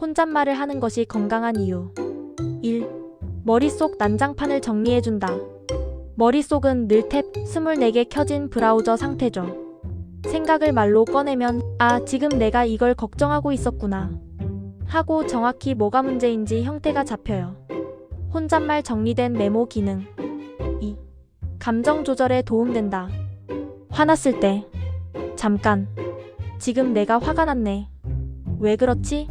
혼잣말을 하는 것이 건강한 이유. 1. 머릿속 난장판을 정리해준다. 머릿속은 늘 탭 24개 켜진 브라우저 상태죠. 생각을 말로 꺼내면, 아, 지금 내가 이걸 걱정하고 있었구나. 하고 정확히 뭐가 문제인지 형태가 잡혀요. 혼잣말 정리된 메모 기능. 2. 감정 조절에 도움된다. 화났을 때. 잠깐. 지금 내가 화가 났네. 왜 그렇지?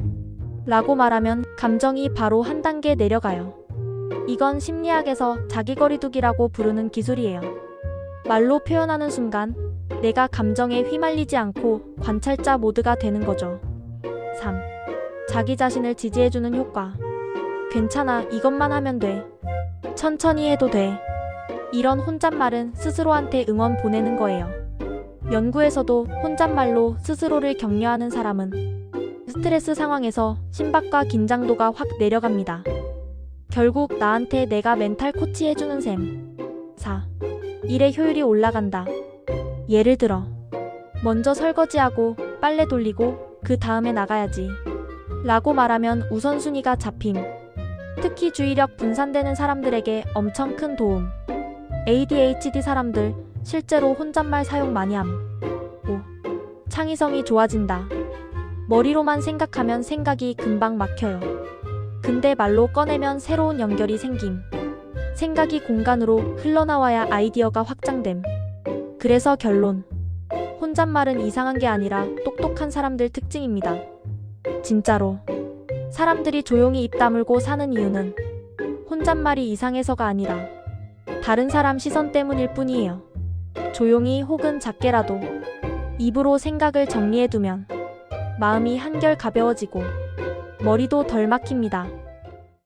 라고 말하면 감정이 바로 한 단계 내려가요. 이건 심리학에서 자기거리두기라고 부르는 기술이에요. 말로 표현하는 순간 내가 감정에 휘말리지 않고 관찰자 모드가 되는 거죠. 3. 자기 자신을 지지해주는 효과. 괜찮아, 이것만 하면 돼. 천천히 해도 돼. 이런 혼잣말은 스스로한테 응원 보내는 거예요. 연구에서도 혼잣말로 스스로를 격려하는 사람은 스트레스 상황에서 심박과 긴장도가 확 내려갑니다. 결국 나한테 내가 멘탈 코치 해주는 셈. 4. 일의 효율이 올라간다. 예를 들어, 먼저 설거지하고 빨래 돌리고 그 다음에 나가야지. 라고 말하면 우선순위가 잡힘. 특히 주의력 분산되는 사람들에게 엄청 큰 도움. ADHD 사람들 실제로 혼잣말 사용 많이 함. 5. 창의성이 좋아진다. 머리로만 생각하면 생각이 금방 막혀요. 근데 말로 꺼내면 새로운 연결이 생김. 생각이 공간으로 흘러나와야 아이디어가 확장됨. 그래서 결론. 혼잣말은 이상한 게 아니라 똑똑한 사람들 특징입니다. 진짜로. 사람들이 조용히 입 다물고 사는 이유는 혼잣말이 이상해서가 아니라 다른 사람 시선 때문일 뿐이에요. 조용히 혹은 작게라도 입으로 생각을 정리해두면 마음이 한결 가벼워지고 머리도 덜 막힙니다.